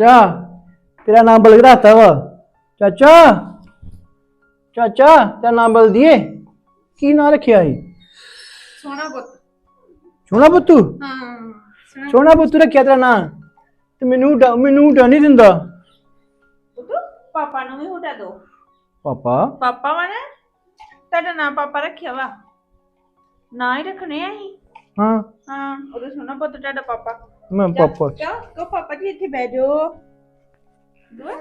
ਚਾ ਤੇਰਾ ਨਾਮ ਬਲਗਰਾਤਾ ਵਾ। ਚਾਚਾ ਚਾਚਾ ਤੇਰਾ ਨਾਮ ਬਲ ਦੀਏ। ਕੀ ਨਾਂ ਰੱਖਿਆ ਸੀ? ਸੋਹਣਾ ਪੁੱਤ। ਸੋਹਣਾ ਪੁੱਤੂ? ਹਾਂ ਸੋਹਣਾ ਪੁੱਤੂ ਰੱਖਿਆ ਤੇਰਾ ਨਾਂ। ਤੇ ਮੈਨੂੰ ਡਾ- ਮੈਨੂੰ ਡਾ ਨਹੀਂ ਦਿੰਦਾ। ਪੁੱਤ ਪਾਪਾ ਨੂੰ ਵੀ ਹੁਟਾ ਦੋ। ਪਾਪਾ? ਪਾਪਾ ਵਾ ਨਾ ਤੁਹਾਡਾ ਨਾਮ ਪਾਪਾ ਰੱਖਿਆ ਵਾ। ਨਾ ਹੀ ਰੱਖਣੇ ਆ ਅਸੀਂ। ਹਾਂ। ਹਾਂ ਉਹਦੇ ਸੋਹਣਾ ਪੁੱਤ ਤੁਹਾਡਾ ਪਾਪਾ। ਮੈਂ ਪਾਪਾ ਕਿਉਂ ਕੋ ਪਾਪਾ ਜੀ ਇੱਥੇ ਬਹਿ ਜਾਓ। ਦੁਆ?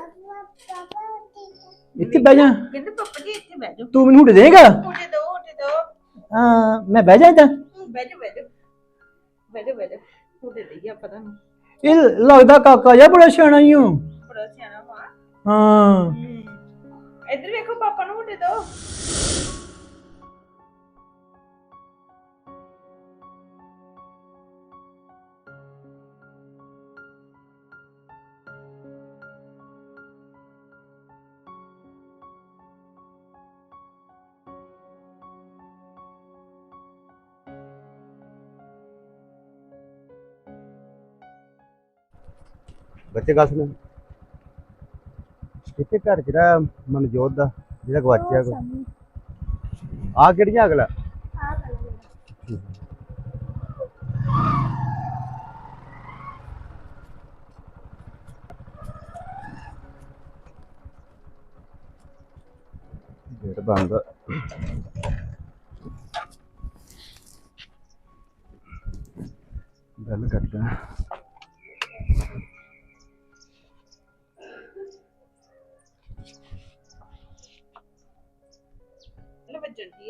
ਇੱਥੇ ਬਹਿ ਜਾ। ਕਹਿੰਦੇ ਪਾਪਾ ਜੀ ਇੱਥੇ ਬਹਿ ਜਾਓ। ਤੂੰ ਮੈਨੂੰ ਹੁਟ ਦੇਗਾ ਹੁਟੇ ਦੋ ਹੁਟੇ ਦੋ ਹਾਂ ਮੈਂ ਬਹਿ ਜਾ ਇੱਦਾਂ। ਬਹਿ ਜਾਓ ਬਹਿ ਜਾਓ। ਬਹਿ ਜਾਓ ਬਹਿ ਜਾਓ। ਹੁਟੇ ਦਈਆ ਪਤਾ ਨਹੀਂ ਇਹ ਲੱਗਦਾ ਕਾਕਾ ਜਿਹਾ ਬੜਾ ਸਿਆਣਾ ਹੀ ਹੂੰ ਬੜਾ ਸਿਆਣਾ ਹਾਂ। ਹਮ। ਇੱਧਰ ਵੇਖੋ ਪਾਪਾ ਨੂੰ ਹੁਟੇ ਦੋ ਬੱਚੇ ਗੱਲ ਸੁਣ। ਕਿਤੇ ਘਰ ਜਿਹੜਾ ਮਨਜੋਤ ਦਾ ਜਿਹੜਾ ਗਵਾਚਿਆ ਕੋ ਆ ਕਿਹੜੀਆਂ ਅਗਲਾ? ਗੇਟ ਬੰਦ ਗੱਲ ਕਰਦਾ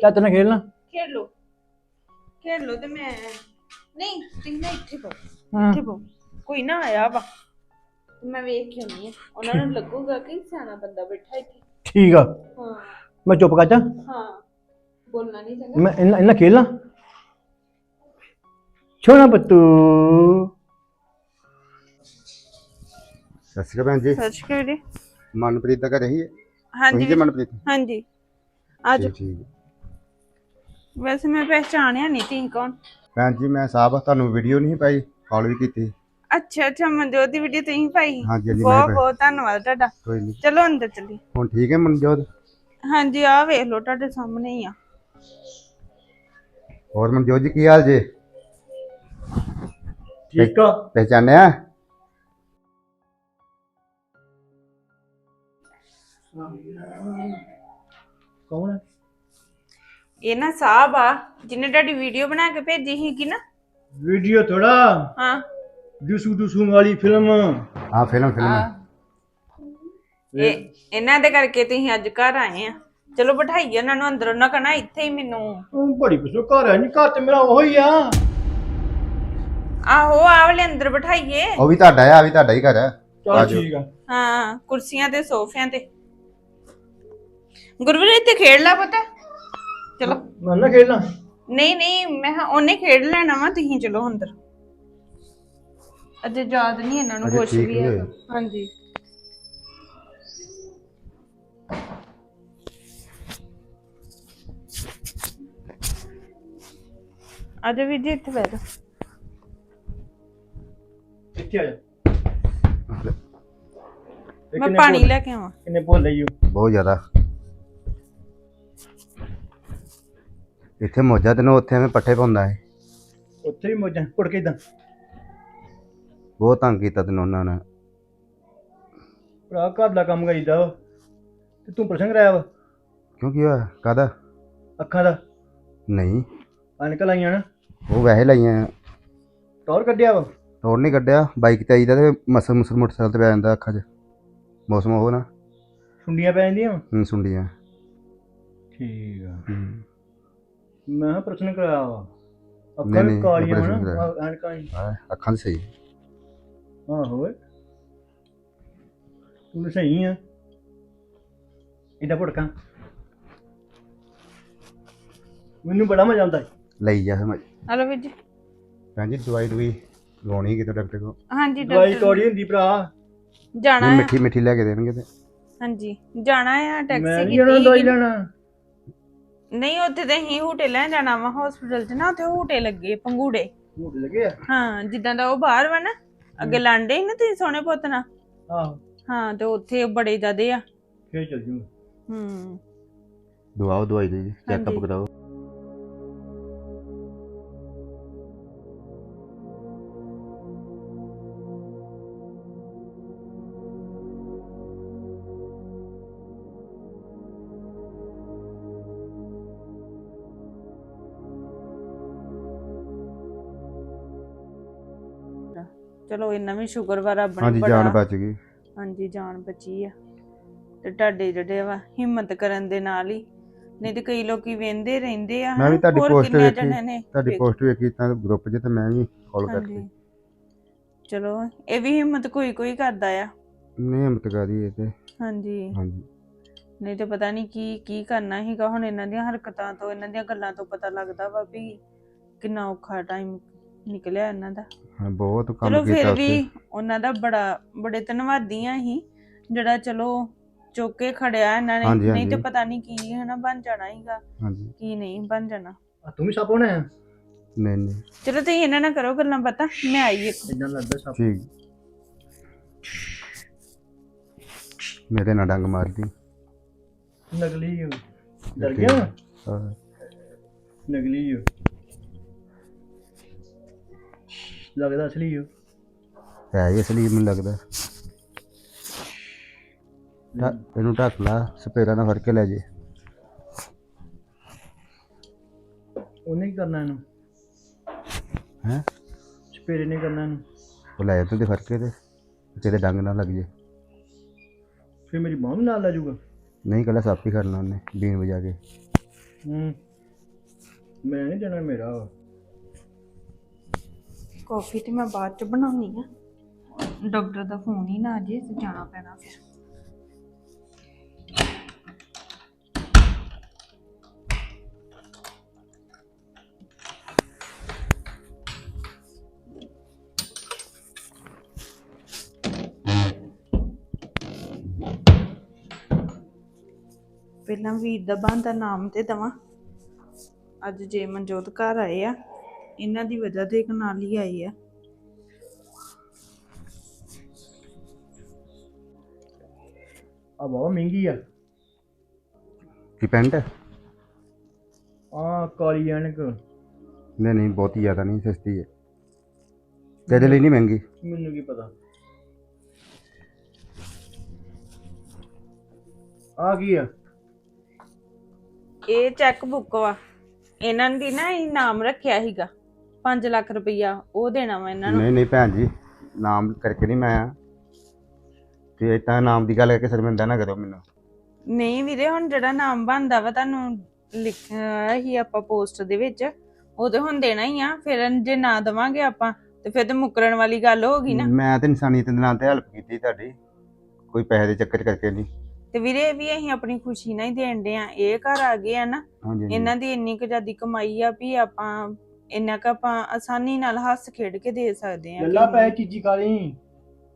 ਚਾਚਾ ਨਾਲ ਖੇਲਣਾ? ਖੇਡ ਲੋ ਖੇਡ ਲੋ ਤੇ ਮੈਂ ਨਹੀਂ ਤੁਸੀਂ ਨਾ ਇੱਥੇ ਪਾਓ ਹਾਂ। ਇੱਥੇ ਪਾਓ ਕੋਈ ਨਾ ਆਇਆ ਵਾ। ਤੇ ਮੈਂ ਵੇਖ ਕੇ ਆਉਣੀ ਆ। ਉਹਨਾਂ ਨੂੰ ਲੱਗੂਗਾ ਕਿ ਸਿਆਣਾ ਬੰਦਾ ਬੈਠਾ ਇੱਥੇ। ਠੀਕ ਆ। ਹਾਂ। ਮੈਂ ਚੁੱਪ ਕਰ ਜਾ। ਹਾਂ। ਬੋਲਣਾ ਨਹੀਂ ਚੰਗਾ। ਮੈਂ ਇਹਨਾਂ ਇਹਨਾਂ ਖੇਲਣਾ? ਸੋਹਣਾ ਪੁੱਤੂ। ਸਤਿ ਸ਼੍ਰੀ ਅਕਾਲ ਭੈਣ ਜੀ। ਸੱਚ ਕਿਹੜੀ ਮਨਪ੍ਰੀਤ ਦਾ ਘਰ ਹੀ ਹੈ? ਹਾਂਜੀ ਉਹੀ ਜੇ? ਮਨਪ੍ਰੀਤ? ਹਾਂਜੀ। ਠੀਕ ਠੀਕ। ਵੈਸੇ ਮੈਂ ਪਹਿਚਾਣਿਆ ਨਹੀਂ ਤੀ ਕੌਣ। ਭੈਣ ਜੀ ਮੈਂ ਸਾਹਿਬ ਤੁਹਾਨੂੰ ਵੀਡੀਓ ਨਹੀਂ ਪਾਈ ਕਾਲ ਵੀ ਕੀਤੀ। ਅੱਛਾ ਅੱਛਾ ਮਨਜੋਤ ਦੀ ਵੀਡੀਓ ਤੁਸੀਂ ਪਾਈ? ਹਾਂਜੀ ਹਾਂਜੀ ਮੈਂ ਬਹੁਤ ਪਾਈ। ਬਹੁਤ ਧੰਨਵਾਦ ਤੁਹਾਡਾ। ਕੋਈ ਨਹੀਂ। ਚਲੋ ਅੰਦਰ ਚੱਲੀ ਹੁਣ ਠੀਕ ਹੈ ਮਨਜੋਤ? ਹਾਂਜੀ ਆਹ ਵੇਖ ਲਓ ਤੁਹਾਡੇ ਸਾਹਮਣੇ ਹੀ ਆ। ਹੋਰ ਮਨਜੋਤ ਜੀ ਕੀ ਹਾਲ ਜੇ? ਠੀਕ ਆ। ਪਹਿਚਾਨਿਆ ਕੌਣ ਹੈ? ਇਹ ਨਾ ਸਾਹਿਬ ਆ ਜਿਹਨੇ ਤੁਹਾਡੀ ਵੀਡੀਓ ਬਣਾ ਕੇ ਭੇਜੀ ਸੀਗੀ ਨਾ। ਵੀਡੀਓ ਥੋੜਾ। ਹਾਂ। ਦੂਸੂ ਦੂਸੂ ਵਾਲੀ ਫਿਲਮ ਹਾਂ ਫਿਲਮ ਫਿਲਮ ਇਹ ਇਹਨਾਂ ਦੇ ਕਰਕੇ ਤੁਸੀਂ ਅੱਜ ਘਰ ਆਏ ਆ। ਚਲੋ ਬਿਠਾਈਏ ਇਹਨਾਂ ਨੂੰ ਅੰਦਰ ਉਹਨਾਂ ਕਹਣਾ ਇੱਥੇ ਹੀ ਮੈਨੂੰ। ਉਹ ਬੜੀ ਕੁਛ ਘਰ ਹੈ ਨਹੀਂ ਘਰ ਤੇ ਮੇਰਾ ਉਹ ਹੀ ਆ। ਆਹੋ ਆਹ ਵਾਲੇ ਅੰਦਰ ਬਿਠਾਈਏ। ਉਹ ਵੀ ਤੁਹਾਡਾ ਆ ਵੀ ਤੁਹਾਡਾ ਹੀ ਘਰ ਹੈ ਚਲ ਆਜੋ। ਠੀਕ ਆ। ਹਾਂ ਕੁਰਸੀਆਂ ਤੇ ਸੋਫਿਆਂ ਤੇ। ਗੁਰਵੀਰ ਇੱਥੇ ਖੇਡ ਲਾ ਪਤਾ। ਚਲੋ। ਮੈਂ ਨਾ ਖੇਲਣਾ ਨਹੀਂ ਨਹੀਂ ਮੈਂ ਕਿਹਾ ਉਹਨੇ ਖੇਡ ਲੈਣਾ ਵਾ ਤੁਸੀਂ ਚਲੋ ਅੰਦਰ। ਅਜੇ ਯਾਦ ਨਹੀਂ ਇਹਨਾਂ ਨੂੰ ਅਜੇ ਕੁਝ ਠੀਕ ਵੀ ਨਹੀਂ ਹੈਗਾ। ਹੋਏ। ਹਾਂਜੀ। ਅਜੇ ਵੀ ਜੀ ਇੱਥੇ ਬੈਠੋ ਇੱਥੇ ਆ ਜਾ। ਇਹ ਮੈਂ ਕਿੰਨੇ ਪਾਣੀ ਭੁੱਲ- ਲੈ ਕੇ ਆਵਾਂ। ਕਿੰਨੇ ਭੁੱਲ ਲਈ ਬਹੁਤ ਜ਼ਿਆਦਾ। ਇੱਥੇ ਮੋਜਾ ਤੈਨੂੰ ਉੱਥੇ ਐਵੇਂ ਪੱਠੇ ਪਾਉਂਦਾ ਹੈ ਉੱਥੇ ਵੀ ਮੋਜਾਂ ਕੁੜ ਕੇ ਇਦਾਂ। ਬਹੁਤ ਤੰਗ ਕੀਤਾ ਤੈਨੂੰ ਉਹਨਾਂ ਨੇ। ਭਰਾ ਘਰ ਦਾ ਕੰਮ ਕਰੀਦਾ ਵਾ ਤੇ ਤੂੰ ਪ੍ਰਸੰਗ ਰਾਇਆ ਵਾ? ਕਿਉਂ ਕੀ ਹੋਇਆ? ਕਾਦਾ ਅੱਖਾਂ ਦਾ। ਨਹੀਂ। ਅਨਕਲ ਆਈਆਂ ਨਾ। ਉਹ ਵੈਸੇ ਲਾਈਆਂ। ਟੌਰ ਕੱਢਿਆ ਵਾ? ਤੋੜ ਨਹੀਂ ਕੱਢਿਆ। ਬਾਈਕ ਤੇ ਆਈਦਾ ਤੇ ਮਸਲ ਮੁਸਲ ਮੋਟਰਸਾਈਕਲ ਤੇ ਪੈ ਜਾਂਦਾ ਅੱਖਾਂ 'ਚ। ਮੌਸਮ ਉਹ ਨਾ। ਸੁੰਡੀਆਂ ਪੈ ਜਾਂਦੀਆਂ ਵਾ? ਹੁਣ ਸੁੰਡੀਆਂ। ਠੀਕ ਆ। ਹੂੰ। ਮੈਂ ਕਿਹਾ ਪ੍ਰਸ਼ਨ ਕਰਾਇਆ ਵਾ। ਅੱਖਾਂ ਨਹੀਂ, ਕਾਲੀਆਂ ਹਨ ਕਰਾਇਆ। ਐਨਕਾਂ ਹੀ ਅੱਖਾਂ ਦੀ ਸਹੀ। ਆਹੋ ਓਏ। ਤੂੰ ਤਾਂ ਸਹੀ ਆ। ਇਹਦਾ ਭੜਕਾਂ। ਮੈਨੂੰ ਬੜਾ ਮਜ਼ਾ ਆਉਂਦਾ ਹੈ ਲਈ ਜਾ ਸਮਝ ਹਲੋ ਵੀਰ ਜੀ। ਭੈਣ ਜੀ ਦਵਾਈ ਦਵਾਈ ਲਵਾਉਣੀ ਕਿਤੇ ਡਾਕਟਰ ਕੋਲ? ਹਾਂਜੀ ਦਵਾਈ ਡਾਕਟਰ ਤੋੜੀ ਹੁੰਦੀ ਭਰਾ। ਜਾਣਾ ਨਹੀਂ ਮਿੱਠੀ ਮਿੱਠੀ ਲੈ ਕੇ ਦੇਣਗੇ ਤੇ। ਹਾਂਜੀ ਜਾਣਾ ਆ ਮੈਂ ਟੈਕਸੀ ਨਹੀਂ ਜਾਣਾ ਦਵਾਈ ਲੈਣਾ। ਨਹੀਂ ਉੱਥੇ ਤੇ ਹੀ ਹੂਟੇ ਲੈਣ ਜਾਣਾ ਵਾ ਹਸਪੀਟਲ 'ਚ ਨਾ ਉੱਥੇ ਹੂਟੇ ਲੱਗੇ ਪੰਗੂੜੇ। ਮੋੜ ਲੱਗੇ ਆ? ਹਾਂ ਜਿੱਦਾਂ ਦਾ ਉਹ ਬਾਹਰ ਵਾ ਨਾ ਅੱਗੇ ਲਾਂਡੇ ਸੀ ਨਾ ਤੁਸੀਂ ਸੋਹਣੇ ਪੁੱਤ ਨਾਲ? ਆਹੋ। ਹਾਂ ਤੇ ਉੱਥੇ ਬੜੇ ਜ਼ਿਆਦੇ ਆ। ਫੇਰ ਚੱਲ ਜੂ ਹੂੰ। ਦਵਾਓ ਦਵਾਈ ਦੇ ਜੀ ਚੈੱਕਅਪ ਹਾਂਜੀ। ਕਰਾਓ। ਚਲੋ ਇੰਨਾ ਵੀ ਸ਼ੁਕਰ ਵਾ ਰੱਬ ਨੇ ਹਾਂਜੀ ਜਾਨ ਬਚ ਗਈ। ਹਾਂਜੀ ਜਾਨ ਬਚੀ ਆ। ਤੇ ਤੁਹਾਡੇ ਜਿਹੜੇ ਵਾ ਹਿੰਮਤ ਕਰਨ ਦੇ ਨਾਲ ਹੀ। ਨਹੀਂ ਤੇ ਕਈ ਲੋਕੀ ਵੇਂਦੇ ਰਹਿੰਦੇ ਆ ਮੈਂ ਵੀ ਤੁਹਾਡੀ ਹੋਰ ਕਿੰਨਿਆਂ ਵੇਖੀ, ਨੇ ਤੁਹਾਡੀ। ਪੋਸਟ ਵੇਖੀ ਤਾਂ ਗਰੁੱਪ 'ਚ ਤੇ ਮੈਂ ਵੀ ਕਾਲ ਹਾਂਜੀ। ਕਰਕੇ। ਚਲੋ ਇਹ ਵੀ ਹਿੰਮਤ ਕੋਈ ਕੋਈ ਕਰਦਾ ਆ। ਨਹੀਂ ਹਿੰਮਤ ਕਰੀ ਇਹ ਤੇ। ਹਾਂਜੀ। ਹਾਂਜੀ। ਨਹੀਂ ਤੇ ਪਤਾ ਨਹੀਂ ਕੀ ਕੀ ਕਰਨਾ ਸੀਗਾ ਹੁਣ ਇਹਨਾਂ ਦੀਆਂ ਹਰਕਤਾਂ ਤੋਂ ਇਹਨਾਂ ਦੀਆਂ ਗੱਲਾਂ ਤੋਂ ਪਤਾ ਲੱਗਦਾ ਵਾ ਵੀ ਕਿੰਨਾ ਔਖਾ ਟਾਈਮ ਨਿਕਲਿਆ ਇਹਨਾਂ ਦਾ। ਹਾਂ ਬਹੁਤ ਚਲੋ ਕੰਮ ਕੀਤਾ ਫਿਰ ਉੱਥੇ। ਵੀ ਉਹਨਾਂ ਦਾ ਬੜਾ ਬੜੇ ਧੰਨਵਾਦੀ ਆ ਹੀ ਜਿਹੜਾ ਚਲੋ ਚੁੱਕ ਕੇ ਖੜਿਆ ਇਹਨਾਂ ਨੇ। ਨਹੀਂ ਤੇ ਹਾਂਜੀ। ਪਤਾ ਨਹੀਂ ਕੀ ਹਨਾ ਬਣ ਜਾਣਾ ਸੀਗਾ ਹਾਂਜੀ। ਕੀ ਨਹੀਂ ਬਣ ਜਾਣਾ। ਤੂੰ ਵੀ ਸੱਪ ਹੋਣਾ ਹੈ ਨਹੀਂ ਨਹੀਂ। ਚਲੋ ਤੁਸੀਂ ਇਹਨਾਂ ਨਾਲ ਕਰੋ ਗੱਲਾਂ ਪਤਾ ਮੈਂ ਆਈ ਇੱਕ। ਇਦਾਂ ਲੱਗਦਾ ਸੱਪ ਠੀਕ। ਮੇਰੇ ਨਾਲ ਡੰਗ ਮਾਰਦੀ। ਨਕਲੀ ਹੋ ਡਰ ਗਿਆ? ਵਾ? ਹਾਂ। ਨਕਲੀ ਹੋ। ਲੱਗਦਾ ਅਸਲੀ ਹੋ ਹੈ ਹੀ ਅਸਲੀ ਮੈਨੂੰ ਲੱਗਦਾ। ਢੱਕ- ਇਹਨੂੰ ਢੱਕ ਲਾ ਸਪੇਰਾ ਨਾਲ ਫੜ ਕੇ ਲੈ ਜੇ। ਉਹਨੇ ਕੀ ਕਰਨਾ ਇਹਨੂੰ? ਹੈ? ਸਪੇਰੇ ਨੇ ਕਰਨਾ ਇਹਨੂੰ? ਉਹ ਲੈ ਤੇ ਫੜ ਕੇ ਤੇ ਤੇਰੇ ਡੰਗ ਨਾਲ ਲੱਗ ਜੇ। ਫਿਰ ਮੇਰੀ ਬਾਂਹ ਵੀ ਨਾਲ ਲੈ ਜਾਊਗਾ? ਨਹੀਂ ਕੱਲਾ ਸੱਪ ਹੀ ਕਰਨਾ ਉਹਨੇ ਬੀਨ ਵਜਾ ਕੇ। ਹੂੰ। ਮੈਂ ਨਹੀਂ ਜਾਣਾ ਮੇਰਾ। ਕਾਫੀ ਤੇ ਮੈਂ ਬਾਅਦ ਚ ਬਣਾਉਣੀ ਆ। ਡਾਕਟਰ ਦਾ ਫੋਨ ਹੀ ਨਾ ਆ ਜਾਣਾ ਪੈਣਾ ਫਿਰ। ਪਹਿਲਾਂ ਵੀਰ ਦਾ ਬੰਦ ਦਾ ਨਾਮ ਤੇ ਦਵਾਂ। ਅੱਜ ਜੇ ਮਨਜੋਤ ਘਰ ਆਏ ਆ। ਇਹਨਾਂ ਦੀ ਵਜ੍ਹਾ ਤੇ ਇੱਕ ਨਾਲ ਹੀ ਆਈ ਆ। ਆ ਬਹੁਤ ਮਹਿੰਗੀ ਆ। ਕੀ ਪੈਂਟ? ਆ ਕਾਲੀ ਐਨਕ। ਨਹੀਂ ਨਹੀਂ ਬਹੁਤੀ ਜ਼ਿਆਦਾ ਨਹੀਂ ਸਸਤੀ ਹੈ। ਤੇਰੇ ਲਈ ਨਹੀਂ ਮਹਿੰਗੀ? ਮੈਨੂੰ ਕੀ ਪਤਾ। ਆ ਕੀ ਆ? ਇਹ ਚੈੱਕ ਬੁੱਕ ਵਾ। ਇਹਨਾਂ ਦੀ ਨਾ ਇਨਾਮ ਰੱਖਿਆ ਸੀਗਾ। 5 ਲੱਖ ਰੁਪਈਆ ਉਹ ਦੇਣਾ ਵਾ ਇਹਨਾਂ ਨੂੰ। ਨਹੀਂ ਨਹੀਂ ਭੈਣ ਜੀ ਨਾਮ ਕਰਕੇ ਨਹੀਂ ਮੈਂ ਆਇਆ ਤੇ ਤਾਂ ਨਾਮ ਦੀ ਗੱਲ ਕਰਕੇ ਸ਼ਰਮਿੰਦਾ ਨਾ ਕਰੋ ਮੈਨੂੰ। ਨਹੀਂ ਵੀਰੇ ਹੁਣ ਜਿਹੜਾ ਨਾਮ ਬਣਦਾ ਵਾ ਤੁਹਾਨੂੰ ਲਿਖਿਆ ਹੀ ਆਪਾਂ ਪੋਸਟ ਦੇ ਵਿੱਚ ਉਹ ਤੇ ਹੁਣ ਦੇਣਾ ਹੀ ਆ। ਫਿਰ ਜੇ ਨਾ ਦਵਾਂਗੇ ਆਪਾਂ ਤੇ ਫਿਰ ਤੇ ਮੁਕਰਨ ਵਾਲੀ ਗੱਲ ਹੋ ਗਈ ਨਾ। ਮੈਂ ਤੇ ਇਨਸਾਨੀਅਤ ਦੇ ਨਾਂ ਤੇ ਹੈਲਪ ਕੀਤੀ ਤੁਹਾਡੀ। ਕੋਈ ਪੈਸੇ ਦੇ ਚੱਕਰ ਕਰਕੇ ਨਹੀਂ। ਤੇ ਵੀਰੇ ਇਹ ਵੀ ਅਸੀਂ ਆਪਣੀ ਖੁਸ਼ੀ ਨਾਲ ਹੀ ਦੇਣ ਦੇ ਆ। ਇਹ ਘਰ ਆ ਗਏ ਆ ਨਾ। ਹਾਂਜੀ ਹਾਂਜੀ। ਇਹਨਾਂ ਦੀ ਇੰਨੀ ਕੁ ਜ਼ਿਆਦੀ ਕਮਾਈ ਆ ਵੀ ਆਪਾਂ ਇੰਨਾ ਕੁ ਆਪਾਂ ਆਸਾਨੀ ਨਾਲ ਹੱਸ ਖੇਡ ਕੇ ਦੇ ਸਕਦੇ ਆ ਲੱਲਾ ਪੈ ਚੀਜੀ ਕਾਲੀ।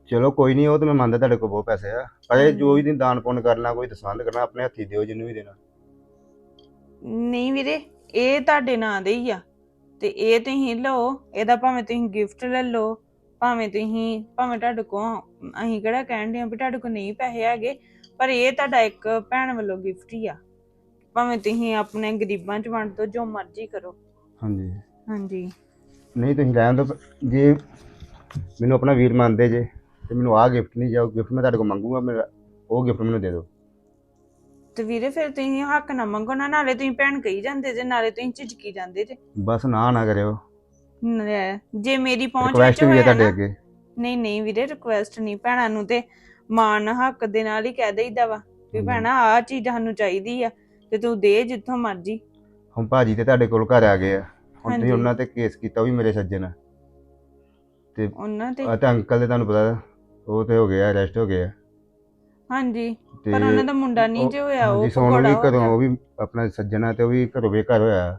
ਚਲੋ ਕੋਈ ਨਹੀਂ ਉਹ ਤਾਂ ਮੈਂ ਮੰਨਦਾ ਤੁਹਾਡੇ ਕੋਲ ਬਹੁਤ ਪੈਸੇ ਆ। ਪਰ ਇਹ ਜੋ ਵੀ ਦਿਨ ਦਾਨ ਪੁੰਨ ਕਰਨਾ ਕੋਈ ਦਸਵੰਦ ਕਰਨਾ ਆਪਣੇ ਹੱਥੀ ਦਿਓ ਜਿਹਨੂੰ ਵੀ ਦੇਣਾ। ਨਹੀਂ ਵੀਰੇ ਇਹ ਤੁਹਾਡੇ ਨਾਂ ਦੇ ਹੀ ਆ। ਤੇ ਇਹ ਤੁਸੀਂ ਲਓ ਇਹਦਾ ਭਾਵੇਂ ਤੁਸੀਂ ਗਿਫਟ ਲੈ ਲਓ ਭਾਵੇਂ ਤੁਸੀਂ ਭਾਵੇਂ ਤੁਹਾਡੇ ਕੋਲ ਅਸੀਂ ਕਿਹੜਾ ਕਹਿੰਦੇ ਆ ਵੀ ਤੁਹਾਡੇ ਕੋਲ ਨਹੀਂ ਪੈਸੇ ਹੈਗੇ ਪਰ ਇਹ ਤੁਹਾਡਾ ਇੱਕ ਭੈਣ ਵੱਲੋਂ ਗਿਫਟ ਹੀ ਆ। ਭਾਵੇਂ ਤੁਸੀਂ ਆਪਣੇ ਗਰੀਬਾਂ ਚ ਵੰਡ ਦਿਓ ਜੋ ਮਰਜ਼ੀ ਕਰੋ। ਹਾਂਜੀ। ਹਾਂਜੀ। ਨਹੀਂ ਤੁਸੀਂ ਰਹਿਣ ਦਿਓ। ਜੇ ਮੈਨੂੰ ਆਪਣਾ ਵੀਰ ਮੰਨਦੇ ਜੇ ਤੇ ਮੈਨੂੰ ਆਹ ਗਿਫਟ ਨਹੀਂ ਜਾਓ ਗਿਫਟ ਮੈਂ ਤੁਹਾਡੇ ਕੋਲ ਮੰਗੂਗਾ ਮੇਰਾ ਉਹ ਗਿਫਟ ਮੈਨੂੰ ਦੇ ਦਿਓ। ਤੇ ਵੀਰੇ ਫਿਰ ਤੁਸੀਂ ਹੱਕ ਨਾ ਮੰਗੋ ਨਾ ਨਾਲੇ ਤੁਸੀਂ ਭੈਣ ਕਹੀ ਜਾਂਦੇ ਜੇ ਨਾਲੇ ਤੁਸੀਂ ਝਿਜਕੀ ਜਾਂਦੇ ਜੇ। ਬਸ ਨਾ ਨਾ ਕਰਿਓ। ਲੈ, ਜੇ ਮੇਰੀ ਪਹੁੰਚ ਵਿੱਚ ਰਿਕੁਐਸਟ ਵੀ ਹੈ ਹੋਇਆ ਤੁਹਾਡੇ ਨਾ। ਅੱਗੇ। ਨਹੀਂ ਨਹੀਂ ਵੀਰੇ ਰਿਕੁਐਸਟ ਨਹੀਂ। ਭੈਣਾਂ ਨੂੰ ਤੇ ਮਾਨ ਹੱਕ ਦੇ ਨਾਲ ਹੀ ਕਹਿ ਦੇਈਦਾ ਵਾ ਵੀ। ਭੈਣਾ ਆਹ ਚੀਜ਼ ਸਾਨੂੰ ਚਾਹੀਦੀ ਆ ਤੇ ਤੂੰ ਦੇ ਜਿੱਥੋਂ ਮਰਜ਼ੀ। ਹੁਣ ਭਾਜੀ ਤੇ ਤੁਹਾਡੇ ਕੋਲ ਘਰ ਆ ਗਏ ਆ। ਹੁਣ ਹਾਂਜੀ। ਉਹਨਾਂ ਤੇ ਕੇਸ ਕੀਤਾ ਉਹ ਵੀ ਮੇਰੇ ਸੱਜਣ ਆ। ਤੇ ਉਹਨਾਂ ਤੇ ਆ ਤਾਂ ਅੰਕਲ ਦੇ ਤੁਹਾਨੂੰ ਪਤਾ ਉਹ ਤੇ ਹੋ ਗਿਆ ਅਰੈਸਟ ਹੋ ਗਿਆ ਹਾਂਜੀ ਤੇ ਪਰ ਉਹਨਾਂ ਦਾ ਮੁੰਡਾ ਨਹੀਂ ਜੇ ਹੋਇਆ ਉਹ ਸੋਨੂੰ ਭਗੌੜਾ ਵੀ ਹੋ ਘਰੋਂ ਗਿਆ। ਉਹ ਵੀ ਆਪਣਾ ਸੱਜਣ ਤੇ ਉਹ ਵੀ ਘਰੋਂ ਬੇਘਰ ਹੋਇਆ।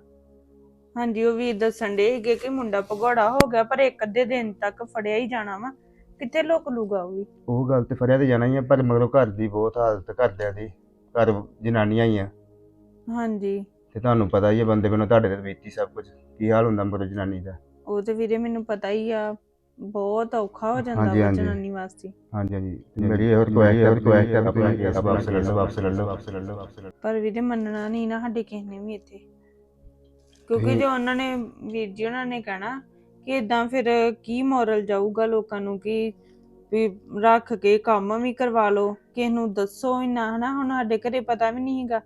ਹਾਂਜੀ ਉਹ ਵੀ ਦੱਸਣ ਦੇ ਸੀਗੇ ਕਿ ਮੁੰਡਾ ਭਗੌੜਾ ਹੋ ਗਿਆ ਪਰ ਇੱਕ ਅੱਧੇ ਦਿਨ ਤੱਕ ਫੜਿਆ ਹੀ ਜਾਣਾ ਵਾ। ਕਿੱਥੇ ਲੁਕ ਲੂਗਾ ਉਹ ਵੀ? ਉਹ ਗੱਲ ਤੇ ਫੜਿਆ ਤੇ ਜਾਣਾ ਹੀ ਆ ਪਰ ਮਗਰੋਂ ਘਰ ਦੀ ਬਹੁਤ ਹਾਲਤ ਘਰਦਿਆਂ ਦੀ ਘਰ ਜਨਾਨੀਆਂ ਹੀ ਆ। ਹਾਂਜੀ। ਤੇ ਤੁਹਾਨੂੰ ਪਤਾ ਹੀ ਹੈ ਬੰਦੇ ਬਿਨੋਂ ਤੁਹਾਡੇ ਤੇ ਬੀਤੀ ਸਭ ਕੁਝ ਕੀ ਹਾਲ ਹੁੰਦਾ ਮਗਰੋਂ ਜਨਾਨੀ ਦਾ ਉਹ ਤੇ ਵੀਰੇ ਮੈਨੂੰ ਪਤਾ ਹੀ ਆ ਬਹੁਤ ਔਖਾ ਹੋ ਜਾਂਦਾ ਹਾਂਜੀ, ਵਾ ਹਾਂਜੀ। ਜਨਾਨੀ ਵਾਸਤੇ ਹਾਂਜੀ ਹਾਂਜੀ ਮੇਰੀ ਇਹ ਰਿਕੁਐਸਟ ਹੈ ਰਿਕੁਐਸਟ ਹੈ ਆਪਣਾ ਕੇਸ ਵਾਪਸ ਲੈ ਲਓ ਵਾਪਸ ਲੈ ਲਓ ਵਾਪਸ ਲੈ ਲਓ ਵਾਪਸ ਲੈ ਲਓ ਪਰ ਵੀਰੇ ਮੰਨਣਾ ਨਹੀਂ ਨਾ ਸਾਡੇ ਕਿਸੇ ਨੇ ਵੀ ਇੱਥੇ ਕਿਉਂਕਿ। ਜੋ ਉਹਨਾਂ ਨੇ ਵੀਰ ਜੀ ਉਹਨਾਂ ਨੇ ਕਹਿਣਾ ਕਿ ਇਦਾਂ ਫਿਰ ਕੀ ਮੋਰਲ ਜਾਊਗਾ ਲੋਕਾਂ ਨੂੰ ਕਿ ਵੀ ਰੱਖ ਕੇ ਕੰਮ ਵੀ ਕਰਵਾ ਲਓ ਕਿਸੇ ਨੂੰ ਦੱਸੋ ਹੀ ਨਾ ਹਨਾ ਹੁਣ ਸਾਡੇ ਘਰੇ ਪਤਾ ਵੀ ਨਹੀਂ ਹੈਗਾ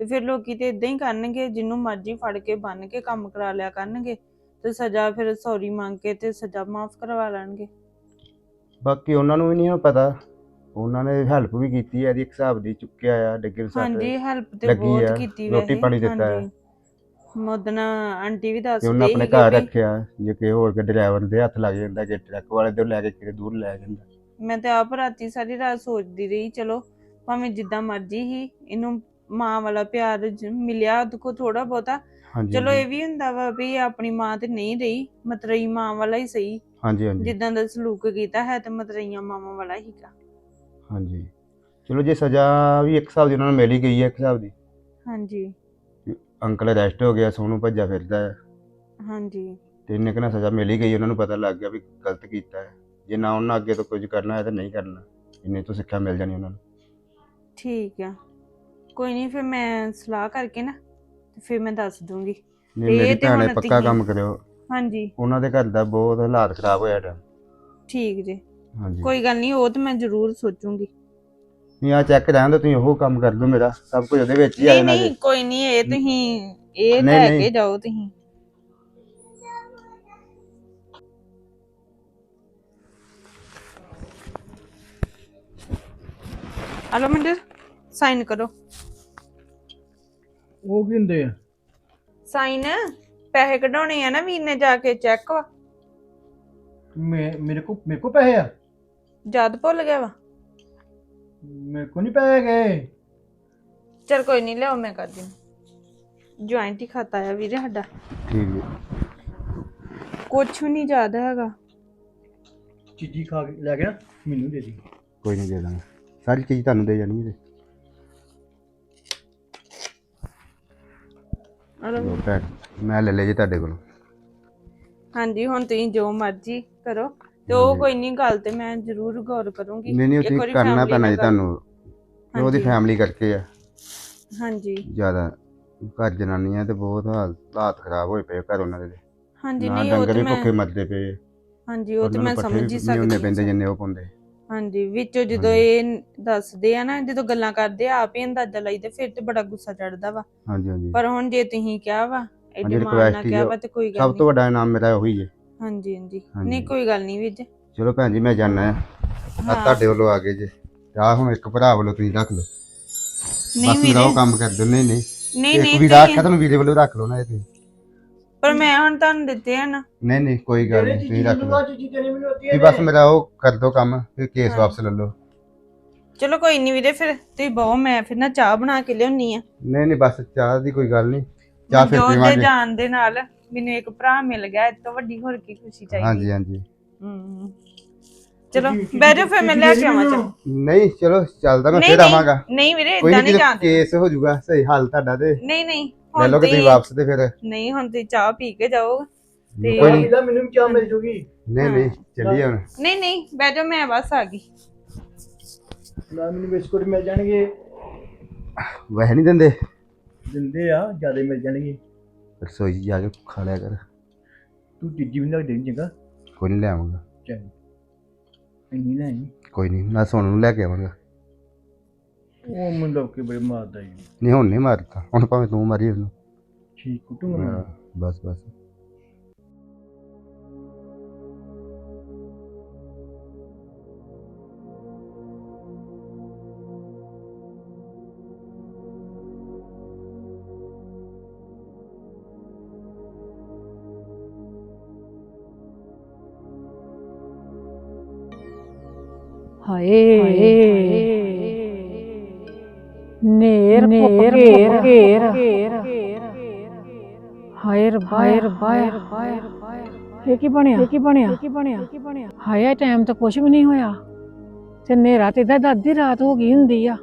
ਤੇ ਫਿਰ ਲੋਕੀ ਤੇ ਇਦਾਂ ਹੀ ਕਰਨਗੇ ਜਿੰਨੂੰ ਮਰਜ਼ੀ ਫੜ ਕੇ ਬੰਨ ਕੇ ਕੰਮ ਕਰਾ ਲਿਆ ਕਰਨਗੇ ਤੇ ਸਜ਼ਾ ਫਿਰ ਸੌਰੀ ਮੰਗ ਕੇ ਤੇ ਸਜ਼ਾ ਮਾਫ ਕਰਵਾ ਲੈਣਗੇ ਬਾਕੀ ਉਹਨਾਂ ਨੂੰ ਵੀ ਨਹੀਂ ਪਤਾ ਉਹਨਾਂ ਨੇ ਹੈਲਪ ਵੀ ਕੀਤੀ ਹੈ ਇਹਦੀ ਇੱਕ ਹਿਸਾਬ ਦੀ ਚੁੱਕਿਆ ਆ ਡਿੱਗੇ ਸੱਟ ਹਾਂਜੀ ਹੈਲਪ ਤੇ ਲੱਗੀ ਬਹੁਤ ਆ, ਕੀਤੀ ਰੋਟੀ ਵੈਸੇ ਪਾਣੀ ਦਿੱਤਾ ਹੈ। ਹਾਂਜੀ। ਮਦਨਾ ਆਂਟੀ ਵੀ ਤੇ ਦੱਸਦੇ ਉਹਨਾਂ ਆਪਣੇ ਸੀਗੇ ਘਰ ਵੀ- ਰੱਖਿਆ ਜੇ ਕਿ ਹੋਰ ਕੇ ਡਰਾਈਵਰ ਦੇ ਹੱਥ ਲੱਗ ਜਾਂਦਾ ਕਿ ਟਰੱਕ ਵਾਲੇ ਦੇ ਲੈ ਕੇ ਕਿਤੇ ਦੂਰ ਲੈ ਜਾਂਦਾ ਮੈਂ ਤੇ ਆਪ ਰਾਤੀ ਸਾਰੀ ਰਾਤ ਸੋਚਦੀ ਰਹੀ ਚਲੋ ਭਾਵੇਂ ਜਿੱਦਾਂ ਮਰਜ਼ੀ ਹੀ ਇਹਨੂੰ ਮਾਂ ਵਾਲਾ ਪਿਆਰ ਜ- ਮਿਲਿਆ ਉਹਦੇ ਕੋ ਥੋੜਾ ਬਹੁਤਾ। ਹਾਂਜੀ ਚਲੋ। ਇਹ ਵੀ ਹੁੰਦਾ ਵਾ ਵੀ ਆਪਣੀ ਮਾਂ ਤੇ ਨਹੀਂ ਰਹੀ ਮਤਰਈ ਮਾਂ ਵਾਲਾ ਹੀ ਸਹੀ। ਹਾਂਜੀ ਹਾਂਜੀ। ਜਿੱਦਾਂ ਦਾ ਸਲੂਕ ਕੀਤਾ ਹੈ ਤੇ ਮਤਰਈਆਂ ਮਾਵਾਂ ਵਾਲਾ ਹੀਗਾ ਹਾਂਜੀ। ਚਲੋ ਜੇ ਸਜ਼ਾ ਵੀ ਇੱਕ ਹਿਸਾਬ ਦੀ ਉਹਨਾਂ ਨੂੰ ਮਿਲ ਹੀ ਗਈ ਹੈ ਇੱਕ ਹਿਸਾਬ ਦੀ। ਹਾਂਜੀ। ਅੰਕਲ ਅਰੈਸਟ ਹੋ ਗਿਆ ਸੋਨੂੰ ਭੱਜਾ ਫਿਰਦਾ ਹੈ। ਹਾਂਜੀ। ਤੇ ਇੰਨੇ ਕੁ ਨਾਲ ਸਜ਼ਾ ਮਿਲ ਹੀ ਗਈ ਉਹਨਾਂ ਨੂੰ ਪਤਾ ਲੱਗ ਗਿਆ ਵੀ ਗਲਤ ਕੀਤਾ ਹੈ। ਜੇ ਨਾ ਉਹਨਾਂ ਅੱਗੇ ਤੋਂ ਕੁਝ ਕਰਨਾ ਹੈ ਤਾਂ ਨਹੀਂ ਕਰਨਾ। ਇੰਨੇ ਤੋਂ ਸਿੱਖਿਆ ਮਿਲ ਜਾਣੀ ਉਹਨਾਂ ਨੂੰ। ਠੀਕ ਆ। ਕੋਈ ਨਹੀਂ ਫਿਰ ਮੈਂ ਸਲਾਹ ਕਰਕੇ ਨਾ ਤੇ ਫਿਰ ਮੈਂ ਦੱਸ ਦੂੰਗੀ। ਨਹੀਂ ਇਹ ਮੇਰੀ ਤੇ ਭੈਣ ਨੇ ਹੁਣ ਪੱਕਾ ਕੰਮ ਕਰਿਓ। ਹਾਂਜੀ। ਉਹਨਾਂ ਦੇ ਘਰ ਦਾ ਬਹੁਤ ਹਾਲਾਤ ਖਰਾਬ ਹੋਇਆ ਟਾਈਮ ਠੀਕ ਜੇ। ਹਾਂਜੀ। ਕੋਈ ਗੱਲ ਨਹੀਂ ਉਹ ਤਾਂ ਮੈਂ ਜ਼ਰੂਰ ਸੋਚੂੰਗੀ। ਨਹੀਂ ਆ ਚੈੱਕ ਰਹਿਣ ਦਿਓ ਤੁਸੀਂ ਉਹ ਕੰਮ ਕਰ ਦਿਓ ਮੇਰਾ ਸਭ ਕੁਝ ਉਹਦੇ ਵਿੱਚ ਹੀ ਆ ਨਹੀਂ ਜਾਣਾ ਨਹੀਂ ਜੀ। ਕੋਈ ਨਹੀਂ ਇਹ ਤੁਸੀਂ ਇਹ ਨਹੀਂ, ਲੈ ਕੇ ਨਹੀਂ। ਜਾਓ ਤੁਸੀਂ। ਹਲੋ ਮੰਦਰ ਸਾਈਨ ਕਰੋ। ਉਹ ਕੀ ਹੁੰਦੇ ਆ? ਸਾਈਨ ਪੈਸੇ ਕਢਾਉਣੇ ਆ ਨਾ ਵੀਰ ਨੇ ਜਾ ਕੇ ਚੈੱਕ ਵਾ। ਮੈਂ ਮੇਰੇ ਕੋ ਮੇਰੇ ਕੋ ਪੈਸੇ ਆ? ਜਦ ਭੁੱਲ ਗਿਆ ਵਾ। ਮੇਰੇ ਕੋ ਨਹੀਂ ਪੈਸੇ ਗਏ ਚਲ ਕੋਈ ਨਹੀਂ ਲਿਆਓ ਮੈਂ ਕਰ ਦਿੰਦੀ ਜੁਆਇੰਟ ਹੀ ਖਾਤਾ ਆ ਵੀਰੇ ਸਾਡਾ। ਠੀਕ ਹੈ ਕੁਛ ਵੀ ਨਹੀਂ ਯਾਦ ਹੈਗਾ। ਚੀਜੀ ਖਾ ਕੇ ਲੈ ਨਾ ਮੈਨੂੰ ਦੇ ਦੀ। ਕੋਈ ਨਹੀਂ ਦੇ ਦਾਂਗਾ। ਸਾਰੀ ਚੀਜ਼ ਤੁਹਾਨੂੰ ਦੇ ਜਾਣੀ ਹੈ। ਹਲੋ ਲਓ ਭੈਣ ਮੈਂ ਲੈ ਲਿਆ ਜੀ ਤੁਹਾਡੇ ਕੋਲੋਂ। ਹਾਂਜੀ ਹੁਣ ਤੁਸੀਂ ਜੋ ਮਰਜ਼ੀ ਕਰੋ। ਤੇ ਉਹ ਕੋਈ ਨਹੀਂ ਗੱਲ ਤੇ ਮੈਂ ਜ਼ਰੂਰ ਗੌਰ ਕਰੂੰਗੀ। ਨਹੀਂ ਨਹੀਂ ਇੱਕ ਤੁਸੀਂ ਵਾਰੀ ਕਰਨਾ family ਪੈਣਾ ਜੀ ਨਾਲ ਤੁਹਾਨੂੰ। ਇਹ ਉਹਦੀ ਹਾਂਜੀ। ਫੈਮਿਲੀ ਕਰਕੇ ਆ। ਹਾਂਜੀ। ਜ਼ਿਆਦਾ ਘਰ ਜਨਾਨੀਆਂ ਤੇ ਬਹੁਤ ਹਾਲ- ਹਾਲਾਤ ਖਰਾਬ ਹੋਏ ਪਏ ਘਰ ਉਹਨਾਂ ਦੇ ਹਾਂਜੀ ਨਾ ਨਹੀਂ ਉਹ ਡੰਗਰ ਤੇ ਵੀ ਭੁੱਖੇ ਮੈਂ ਮਰਦੇ ਪਏ ਹਾਂਜੀ ਉਹ ਤੇ ਉਹਨਾਂ ਮੈਂ ਪੱਠੇ ਸਮਝ ਹੀ ਵੀ ਨਹੀਂ ਉਹਨੇ ਪੈਂਦੇ ਸਕਦੀ ਜਿੰਨੇ ਉਹ ਪਾਉਂਦੇ। ਹਾਂਜੀ ਵਿੱਚੋਂ ਜਦੋਂ ਇਹ ਦੱਸਦੇ ਆ ਨਾ ਜਦੋਂ ਗੱਲਾਂ ਕਰਦੇ ਆ ਆਪ ਹੀ ਅੰਦਾਜ਼ਾ ਲਾਈਦੇ ਫਿਰ ਤੇ ਬੜਾ ਗੁੱਸਾ ਚੜਦਾ ਵਾ। ਹਾਂਜੀ ਹਾਂਜੀ। ਪਰ ਹੁਣ ਜੇ ਤੁਸੀਂ ਕਿਹਾ ਵਾ ਐਡੇ ਹਾਂਜੀ, ਨਾਲ ਹੀ ਕਿਹਾ ਆ। ਵਾ ਤੇ ਕੋਈ ਗੱਲ ਸਭ ਤੋਂ ਨਹੀਂ ਵੱਡਾ ਇਨਾਮ ਮੇਰਾ ਉਹੀ ਹੈ ਹਾਂਜੀ ਹਾਂਜੀ। ਹਾਂਜੀ। ਨਹੀਂ ਕੋਈ ਗੱਲ ਨਹੀਂ ਵੀਰ ਜੀ। ਚਲੋ ਭੈਣ ਜੀ ਮੈਂ ਜਾਣਾ ਆ। ਹਾਂ। ਤੁਹਾਡੇ ਵੱਲੋਂ ਆ ਗਏ ਜੇ। ਆ ਹੁਣ ਇੱਕ ਭਰਾ ਵੱਲੋਂ ਤੁਸੀਂ ਰੱਖ ਲਓ। ਨਹੀਂ ਉਹ ਵੀਰੇ ਕੰਮ ਕਰ ਦਿਓ ਨਹੀਂ ਨਹੀਂ। ਨਹੀਂ ਇੱਕ ਨਹੀਂ ਵੀ ਤੁਸੀਂ- ਰੱਖਿਆ ਤੁਹਾਨੂੰ ਵੀਰੇ ਵੱਲੋਂ ਰੱਖ ਲਓ ਨਾ ਇਹ ਤੁਸੀਂ। ਪਰ ਮੈਂ ਹੁਣ ਤੁਹਾਨੂੰ ਦਿੱਤੇ ਆ ਨਾ। ਨਹੀਂ ਨਹੀਂ ਕੋਈ ਗੱਲ ਨਹੀਂ ਤੁਸੀਂ ਰੱਖ ਲਓ। ਤੇਰੇ ਮੈਨੂੰ ਵੀ ਬਸ ਮੇਰਾ ਉਹ ਕਰ ਦਿਓ ਕੰਮ ਫਿਰ ਕੇਸ। ਵਾਪਸ ਲੈ ਲਓ। ਚਲੋ ਕੋਈ ਨਹੀਂ ਵੀਰੇ ਫਿਰ ਤੁਸੀਂ ਬਹੁ ਮੈਂ ਫਿਰ ਨਾ ਚਾਹ ਬਣਾ ਕੇ ਲਿਆਉਣੀ ਆ। ਨਹੀਂ ਨਹੀਂ ਬਸ ਚਾਹ ਦੀ ਕੋਈ ਗੱਲ ਨਹੀਂ ਚਾਹ ਫਿਰ ਜੋ ਦੇ ਪੀਵਾਂਗੇ ਜਾਣ ਦੇ ਨਾਲ ਮੈਨੂੰ ਇੱਕ ਭਰਾ ਮਿਲ ਗਿਆ ਇਸ ਤੋਂ ਵੱਡੀ ਹੋਰ ਕੀ ਖੁਸ਼ੀ ਚਾਹੀਦੀ। ਹਾਂਜੀ ਹਾਂਜੀ। ਹੂੰ ਚਲੋ ਬਹਿ ਜਾਓ ਫਿਰ ਮੈਂ ਲੈ ਕੇ ਆਵਾਂ ਚਾਹ ਨਹੀਂ ਚਲੋ ਚੱਲਦਾ ਮੈਂ ਫਿਰ ਆਵਾਂਗਾ। ਨਹੀਂ ਵੀਰੇ ਇਦਾਂ ਨਹੀਂ ਜਾਂਦੇ ਕੇਸ ਹੋ ਜਾਊਗਾ ਸਹੀ ਹਾਲ ਤੁਹਾਡਾ ਤੇ। ਨਹੀਂ ਨਹੀਂ। ਲੈ ਲਓਗੇ ਤੁਸੀਂ ਵਾਪਸ ਤੇ ਫਿਰ। ਨਹੀਂ ਹੁਣ ਤੁਸੀਂ ਚਾਹ ਪੀ ਕੇ ਜਾਓ ਤੇ ਕੋਈ ਨਹੀਂ ਮੈਨੂੰ ਵੀ ਚਾਹ ਮਿਲ ਜੂਗੀ। ਨਹੀਂ ਨਹੀਂ ਚੱਲੀਏ ਹੁਣ। ਨਹੀਂ ਨਹੀਂ ਬਹਿ ਜਾਓ ਮੈਂ ਬਸ ਆ ਗਈ। ਨਾ ਮੈਨੂੰ ਬਿਸਕੁਟ ਮਿਲ ਜਾਣਗੇ। ਵੈਸੇ ਨਹੀਂ ਦਿੰਦੇ। ਦਿੰਦੇ ਆ ਜ਼ਿਆਦਾ ਮਿਲ ਜਾਣਗੇ। ਰਸੋਈ 'ਚ ਜਾ ਕੇ ਖਾ ਲਿਆ ਕਰ। ਤੂੰ ਚੀਜੀ ਵੀ ਲੱਗ ਦੇ ਚੰਗਾ। ਕੋਈ ਨਹੀਂ ਲੈ ਆਵਾਂਗਾ। ਚੰਗਾ। ਇੰਨੀ ਨਾ ਹੀ ਕੋਈ ਨਹੀਂ ਮੈਂ ਸੋਨੂੰ ਨੂੰ ਲੈ ਕੇ ਆਵਾਂਗਾ। ਉਹ ਮੁੰਡਾ ਕੇ ਬੜੇ ਮਾਰਦਾ ਹੀ ਨਹੀਂ। ਹੁਣ ਨਹੀਂ ਮਾਰਦਾ। ਹੁਣ ਭਾਵੇਂ ਤੂੰ ਮਾਰੀ ਉਹਨੂੰ। ਠੀਕ ਕੁੱਟੂਗਾ ਹਾਂ, ਮੈਂ ਬਸ ਬਸ। ਹਾਏ। ਨੇਰ ਨੇਰ ਘੇਰ ਹਾਏ ਰੱਬਾ ਹਾਏ ਰੱਬਾ ਇਹ ਕੀ ਬਣਿਆ? ਇਹ ਕੀ ਬਣਿਆ? ਇਹ ਕੀ ਬਣਿਆ? ਕੀ ਬਣਿਆ? ਹਾਏ ਟਾਈਮ ਤਾਂ ਕੁਝ ਵੀ ਨਹੀਂ ਹੋਇਆ। ਤੇ ਨੇਰਾ ਤੇ ਦਾ ਅੱਧੀ ਰਾਤ ਹੋ ਗਈ ਹੁੰਦੀ ਆ।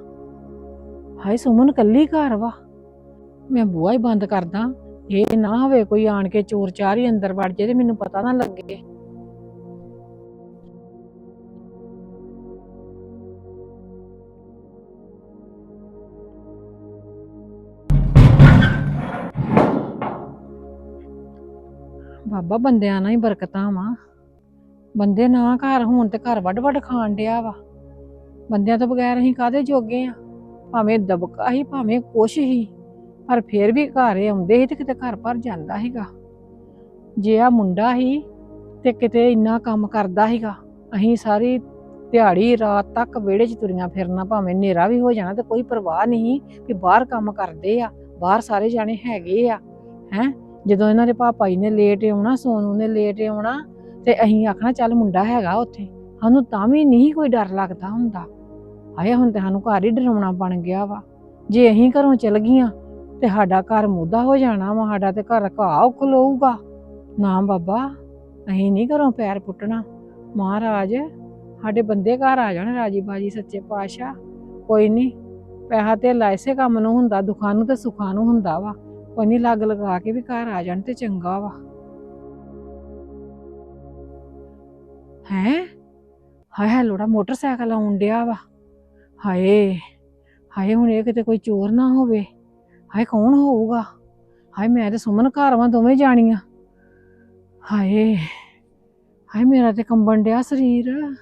ਹਾਏ ਸੁਮਨ ਕੱਲੀ ਘਰ ਵਾ। ਮੈਂ ਬੂਹਾ ਹੀ ਬੰਦ ਕਰਦਾ। ਇਹ ਨਾ ਹੋਵੇ ਕੋਈ ਆਣ ਕੇ ਚੋਰ ਚਾਰ ਹੀ ਅੰਦਰ ਵੜ ਜੇ ਤੇ ਮੈਨੂੰ ਪਤਾ ਨਾ ਲੱਗੇ। ਬਾਬਾ ਬੰਦਿਆਂ ਨਾਲ ਹੀ ਬਰਕਤਾਂ ਵਾ। ਬੰਦੇ ਨਾ ਘਰ ਹੋਣ ਤੇ ਘਰ ਵੱਡ ਵੱਡ ਖਾਣ ਡਿਆ ਵਾ। ਬੰਦਿਆਂ ਤੋਂ ਬਗੈਰ ਅਸੀਂ ਕਾਦੇ ਜੋਗੇ ਆ? ਭਾਵੇਂ ਦਬਕਾ ਹੀ, ਭਾਵੇਂ ਕੁਛ ਹੀ। ਪਰ ਫੇਰ ਵੀ ਘਰ ਇਹ ਆਉਂਦੇ ਸੀ ਤੇ ਕਿਤੇ ਘਰ ਭਰ ਜਾਂਦਾ ਸੀਗਾ। ਜੇ ਆ ਮੁੰਡਾ ਹੀ ਤੇ ਕਿਤੇ ਇੰਨਾ ਕੰਮ ਕਰਦਾ ਸੀਗਾ। ਅਸੀਂ ਸਾਰੀ ਦਿਹਾੜੀ, ਰਾਤ ਤੱਕ ਵਿਹੜੇ 'ਚ ਤੁਰੀਆਂ ਫਿਰਨਾ, ਭਾਵੇਂ ਹਨੇਰਾ ਵੀ ਹੋ ਜਾਣਾ ਤੇ ਕੋਈ ਪਰਵਾਹ ਨਹੀਂ ਵੀ ਬਾਹਰ ਕੰਮ ਕਰਦੇ ਆ, ਬਾਹਰ ਸਾਰੇ ਜਾਣੇ ਹੈਗੇ ਆ, ਹੈ? ਜਦੋਂ ਇਹਨਾਂ ਦੇ ਪਾਪਾ ਜੀ ਨੇ ਲੇਟ ਆਉਣਾ, ਸੋਨੂ ਨੇ ਲੇਟ ਆਉਣਾ, ਤੇ ਅਸੀਂ ਆਖਣਾ ਚੱਲ ਮੁੰਡਾ ਹੈਗਾ ਉੱਥੇ। ਸਾਨੂੰ ਤਾਂ ਵੀ ਨਹੀਂ ਕੋਈ ਡਰ ਲੱਗਦਾ ਹੁੰਦਾ। ਆਇਆ ਹੁਣ ਤੇ ਸਾਨੂੰ ਘਰ ਹੀ ਡਰਾਉਣਾ ਬਣ ਗਿਆ ਵਾ। ਜੇ ਅਸੀਂ ਘਰੋਂ ਚਲ ਗਈਆਂ, ਤੇ ਸਾਡਾ ਘਰ ਮੁੱਦਾ ਹੋ ਜਾਣਾ ਵਾ, ਸਾਡਾ ਤੇ ਘਰ ਘਾਹ ਖਲੋਊਗਾ ਨਾ ਬਾਬਾ, ਅਸੀਂ ਨਹੀਂ ਘਰੋਂ ਪੈਰ ਪੁੱਟਣਾ। ਮਹਾਰਾਜ, ਸਾਡੇ ਬੰਦੇ ਘਰ ਆ ਜਾਣ ਰਾਜੀ ਬਾਜੀ ਸੱਚੇ ਪਾਤਸ਼ਾਹ। ਕੋਈ ਨਹੀਂ, ਪੈਸਾ ਤੇ ਇਸੇ ਕੰਮ ਨੂੰ ਹੁੰਦਾ, ਦੁੱਖਾਂ ਨੂੰ ਤੇ ਸੁੱਖਾਂ ਨੂੰ ਹੁੰਦਾ ਵਾ। ਕੋਈ ਨਹੀਂ ਲੱਗ ਲਗਾ ਕੇ ਵੀ ਘਰ ਆ ਜਾਣ ਤੇ ਚੰਗਾ ਵਾ। ਹੈ? ਹਾਏ ਹਾਏ, ਲੋੜਾ ਮੋਟਰਸਾਈਕਲ ਆਉਣ ਡਿਆ ਵਾ। ਹਾਏ ਹਾਏ, ਹੁਣ ਇਹ ਕਿਤੇ ਕੋਈ ਚੋਰ ਨਾ ਹੋਵੇ। ਹਾਏ, ਕੌਣ ਹੋਊਗਾ? ਹਾਏ, ਮੈਂ ਤੇ ਸੁਮਨ ਘਰ ਵਾਂ, ਦੋਵੇਂ ਜਾਣੀਆਂ। ਹਾਏ ਹਾਏ, ਮੇਰਾ ਤੇ ਕੰਬਣ ਡਿਆ ਸਰੀਰ।